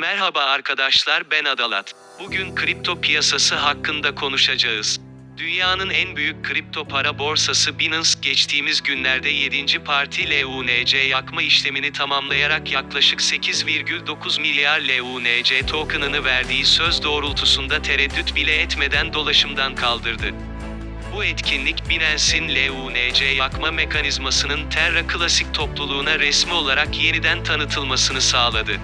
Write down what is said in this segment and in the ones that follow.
Merhaba arkadaşlar ben Adalat. Bugün kripto piyasası hakkında konuşacağız. Dünyanın en büyük kripto para borsası Binance geçtiğimiz günlerde 7. parti LUNC yakma işlemini tamamlayarak yaklaşık 8,9 milyar LUNC token'ını verdiği söz doğrultusunda tereddüt bile etmeden dolaşımdan kaldırdı. Bu etkinlik Binance'in LUNC yakma mekanizmasının Terra Classic topluluğuna resmi olarak yeniden tanıtılmasını sağladı.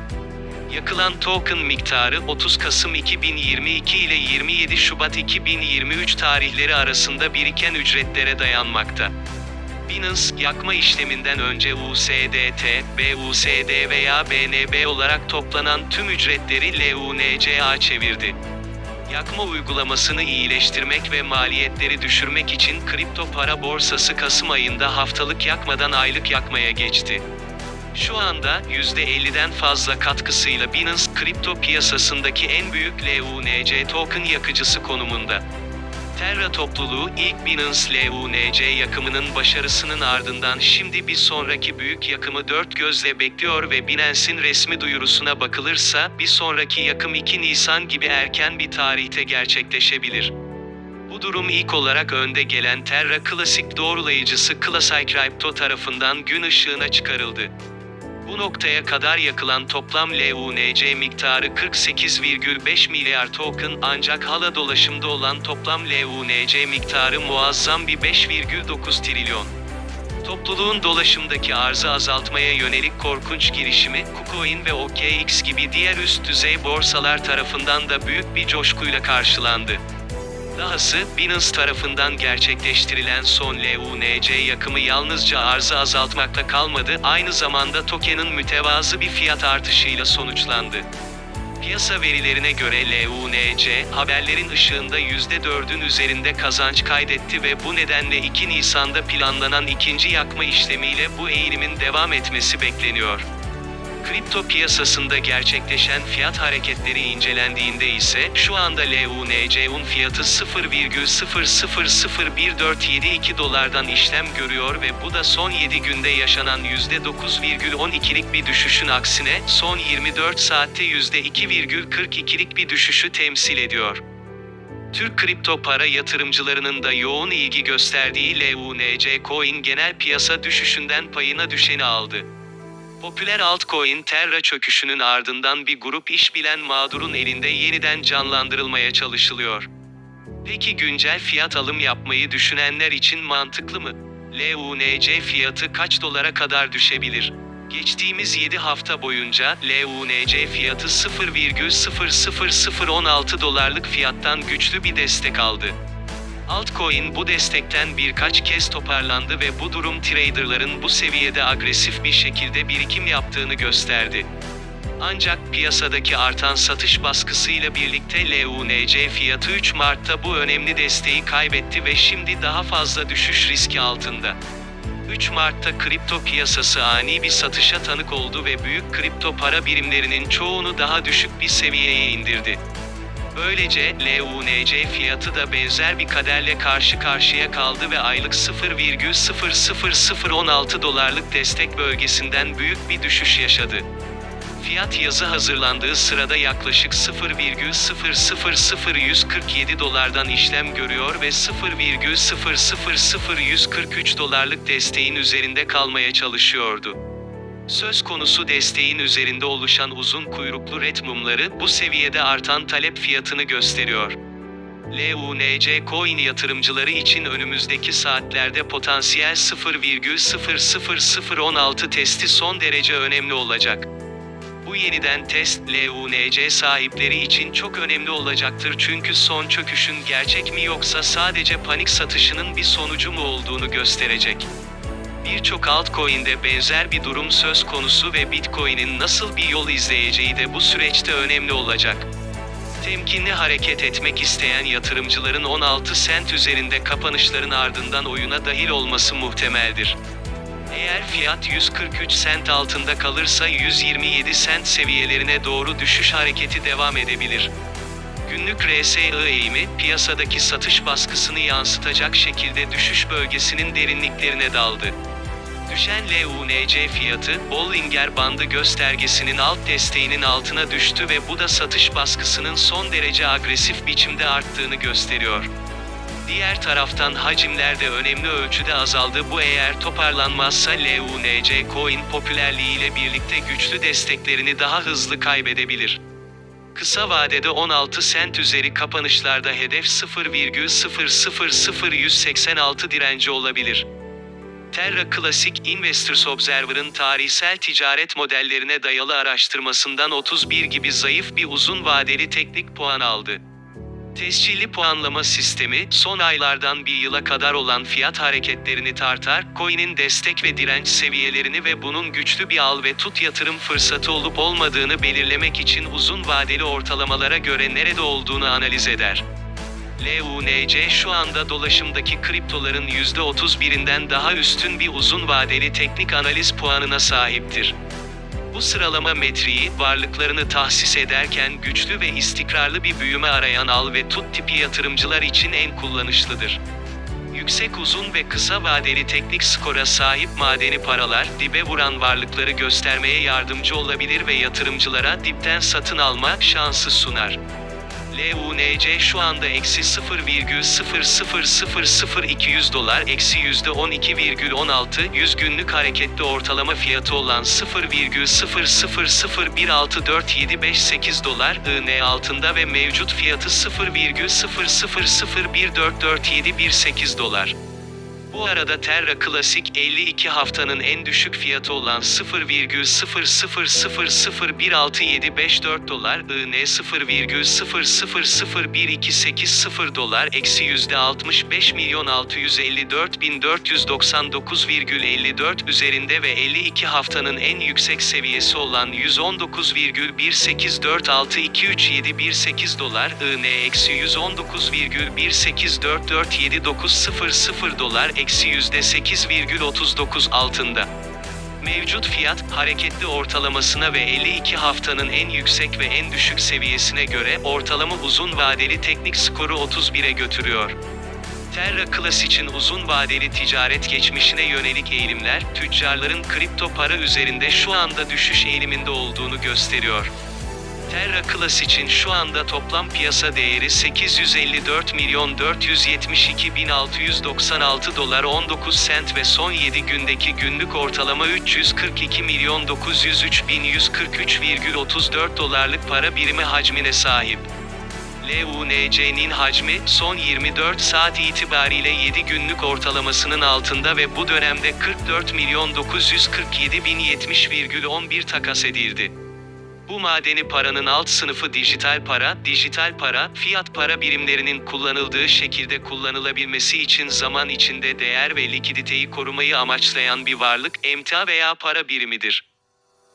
Yakılan token miktarı 30 Kasım 2022 ile 27 Şubat 2023 tarihleri arasında biriken ücretlere dayanmakta. Binance, yakma işleminden önce USDT, BUSD veya BNB olarak toplanan tüm ücretleri LUNC'a çevirdi. Yakma uygulamasını iyileştirmek ve maliyetleri düşürmek için kripto para borsası Kasım ayında haftalık yakmadan aylık yakmaya geçti. Şu anda %50'den fazla katkısıyla Binance kripto piyasasındaki en büyük LUNC token yakıcısı konumunda. Terra topluluğu ilk Binance LUNC yakımının başarısının ardından şimdi bir sonraki büyük yakımı dört gözle bekliyor ve Binance'in resmi duyurusuna bakılırsa bir sonraki yakım 2 Nisan gibi erken bir tarihte gerçekleşebilir. Bu durum ilk olarak önde gelen Terra Classic doğrulayıcısı Classic Crypto tarafından gün ışığına çıkarıldı. Bu noktaya kadar yakılan toplam LUNC miktarı 48,5 milyar token ancak hala dolaşımda olan toplam LUNC miktarı muazzam bir 5,9 trilyon. Topluluğun dolaşımdaki arzı azaltmaya yönelik korkunç girişimi, KuCoin ve OKX gibi diğer üst düzey borsalar tarafından da büyük bir coşkuyla karşılandı. Dahası, Binance tarafından gerçekleştirilen son LUNC yakımı yalnızca arzı azaltmakla kalmadı, aynı zamanda token'ın mütevazı bir fiyat artışıyla sonuçlandı. Piyasa verilerine göre LUNC, haberlerin ışığında %4'ün üzerinde kazanç kaydetti ve bu nedenle 2 Nisan'da planlanan ikinci yakma işlemiyle bu eğilimin devam etmesi bekleniyor. Kripto piyasasında gerçekleşen fiyat hareketleri incelendiğinde ise şu anda LUNC'un fiyatı 0,000142 dolardan işlem görüyor ve bu da son 7 günde yaşanan %9,12'lik bir düşüşün aksine son 24 saatte %2,42'lik bir düşüşü temsil ediyor. Türk kripto para yatırımcılarının da yoğun ilgi gösterdiği LUNC Coin genel piyasa düşüşünden payına düşeni aldı. Popüler altcoin Terra çöküşünün ardından bir grup iş bilen mağdurun elinde yeniden canlandırılmaya çalışılıyor. Peki güncel fiyat alım yapmayı düşünenler için mantıklı mı? LUNC fiyatı kaç dolara kadar düşebilir? Geçtiğimiz 7 hafta boyunca LUNC fiyatı 0,00016 dolarlık fiyattan güçlü bir destek aldı. Altcoin bu destekten birkaç kez toparlandı ve bu durum traderların bu seviyede agresif bir şekilde birikim yaptığını gösterdi. Ancak piyasadaki artan satış baskısıyla birlikte LUNC fiyatı 3 Mart'ta bu önemli desteği kaybetti ve şimdi daha fazla düşüş riski altında. 3 Mart'ta kripto piyasası ani bir satışa tanık oldu ve büyük kripto para birimlerinin çoğunu daha düşük bir seviyeye indirdi. Böylece LUNC fiyatı da benzer bir kaderle karşı karşıya kaldı ve aylık 0,00016 dolarlık destek bölgesinden büyük bir düşüş yaşadı. Fiyat yazı hazırlandığı sırada yaklaşık 0,000147 dolardan işlem görüyor ve 0,000143 dolarlık desteğin üzerinde kalmaya çalışıyordu. Söz konusu desteğin üzerinde oluşan uzun kuyruklu red mumları bu seviyede artan talep fiyatını gösteriyor. LUNC coin yatırımcıları için önümüzdeki saatlerde potansiyel 0,00016 testi son derece önemli olacak. Bu yeniden test LUNC sahipleri için çok önemli olacaktır çünkü son çöküşün gerçek mi yoksa sadece panik satışının bir sonucu mu olduğunu gösterecek. Birçok altcoin'de benzer bir durum söz konusu ve Bitcoin'in nasıl bir yol izleyeceği de bu süreçte önemli olacak. Temkinli hareket etmek isteyen yatırımcıların 16 sent üzerinde kapanışların ardından oyuna dahil olması muhtemeldir. Eğer fiyat 143 sent altında kalırsa 127 sent seviyelerine doğru düşüş hareketi devam edebilir. Günlük RSI eğimi, piyasadaki satış baskısını yansıtacak şekilde düşüş bölgesinin derinliklerine daldı. Düşen LUNC fiyatı, Bollinger bandı göstergesinin alt desteğinin altına düştü ve bu da satış baskısının son derece agresif biçimde arttığını gösteriyor. Diğer taraftan hacimler de önemli ölçüde azaldı. Bu eğer toparlanmazsa LUNC coin popülerliğiyle birlikte güçlü desteklerini daha hızlı kaybedebilir. Kısa vadede 16 sent üzeri kapanışlarda hedef 0,000186 direnci olabilir. Terra Classic Investors Observer'ın tarihsel ticaret modellerine dayalı araştırmasından 31 gibi zayıf bir uzun vadeli teknik puan aldı. Tescilli puanlama sistemi, son aylardan bir yıla kadar olan fiyat hareketlerini tartar, coin'in destek ve direnç seviyelerini ve bunun güçlü bir al ve tut yatırım fırsatı olup olmadığını belirlemek için uzun vadeli ortalamalara göre nerede olduğunu analiz eder. LUNC şu anda dolaşımdaki kriptoların %31'inden daha üstün bir uzun vadeli teknik analiz puanına sahiptir. Bu sıralama metriği, varlıklarını tahsis ederken güçlü ve istikrarlı bir büyüme arayan al ve tut tipi yatırımcılar için en kullanışlıdır. Yüksek uzun ve kısa vadeli teknik skora sahip madeni paralar, dibe vuran varlıkları göstermeye yardımcı olabilir ve yatırımcılara dipten satın alma şansı sunar. LUNC şu anda eksi 0,0000200 dolar eksi %12,16 100 günlük hareketli ortalama fiyatı olan 0,00016475 dolar IN altında ve mevcut fiyatı 0,0001444718 dolar. Bu arada Terra Classic 52 haftanın en düşük fiyatı olan 0,00016754 dolar, IN 0,00012880 dolar, eksi %65 milyon 654 bin 499,54 üzerinde ve 52 haftanın en yüksek seviyesi olan 119,184623718 dolar, IN eksi 119,1844790 dolar, eksi %8,39 altında. Mevcut fiyat, hareketli ortalamasına ve 52 haftanın en yüksek ve en düşük seviyesine göre ortalama uzun vadeli teknik skoru 31'e götürüyor. Terra Classic'in uzun vadeli ticaret geçmişine yönelik eğilimler, tüccarların kripto para üzerinde şu anda düşüş eğiliminde olduğunu gösteriyor. Terra Classic'in şu anda toplam piyasa değeri 854 milyon 472 bin 696 dolar 19 sent ve son 7 gündeki günlük ortalama 342 milyon 903 bin 143,34 dolarlık para birimi hacmine sahip. LUNC'nin hacmi, son 24 saat itibariyle 7 günlük ortalamasının altında ve bu dönemde 44 milyon 947 bin 70,11 takas edildi. Bu madeni paranın alt sınıfı dijital para, dijital para, fiyat para birimlerinin kullanıldığı şekilde kullanılabilmesi için zaman içinde değer ve likiditeyi korumayı amaçlayan bir varlık, emtia veya para birimidir.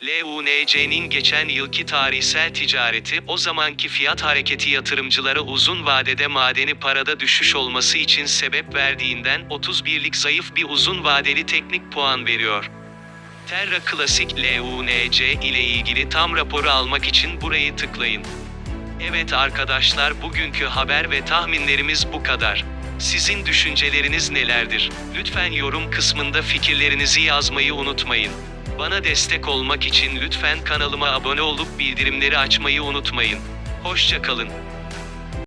LUNC'nin geçen yılki tarihsel ticareti, o zamanki fiyat hareketi yatırımcılara uzun vadede madeni parada düşüş olması için sebep verdiğinden 31'lik zayıf bir uzun vadeli teknik puan veriyor. Terra Classic LUNC ile ilgili tam raporu almak için burayı tıklayın. Evet arkadaşlar bugünkü haber ve tahminlerimiz bu kadar. Sizin düşünceleriniz nelerdir? Lütfen yorum kısmında fikirlerinizi yazmayı unutmayın. Bana destek olmak için lütfen kanalıma abone olup bildirimleri açmayı unutmayın. Hoşçakalın.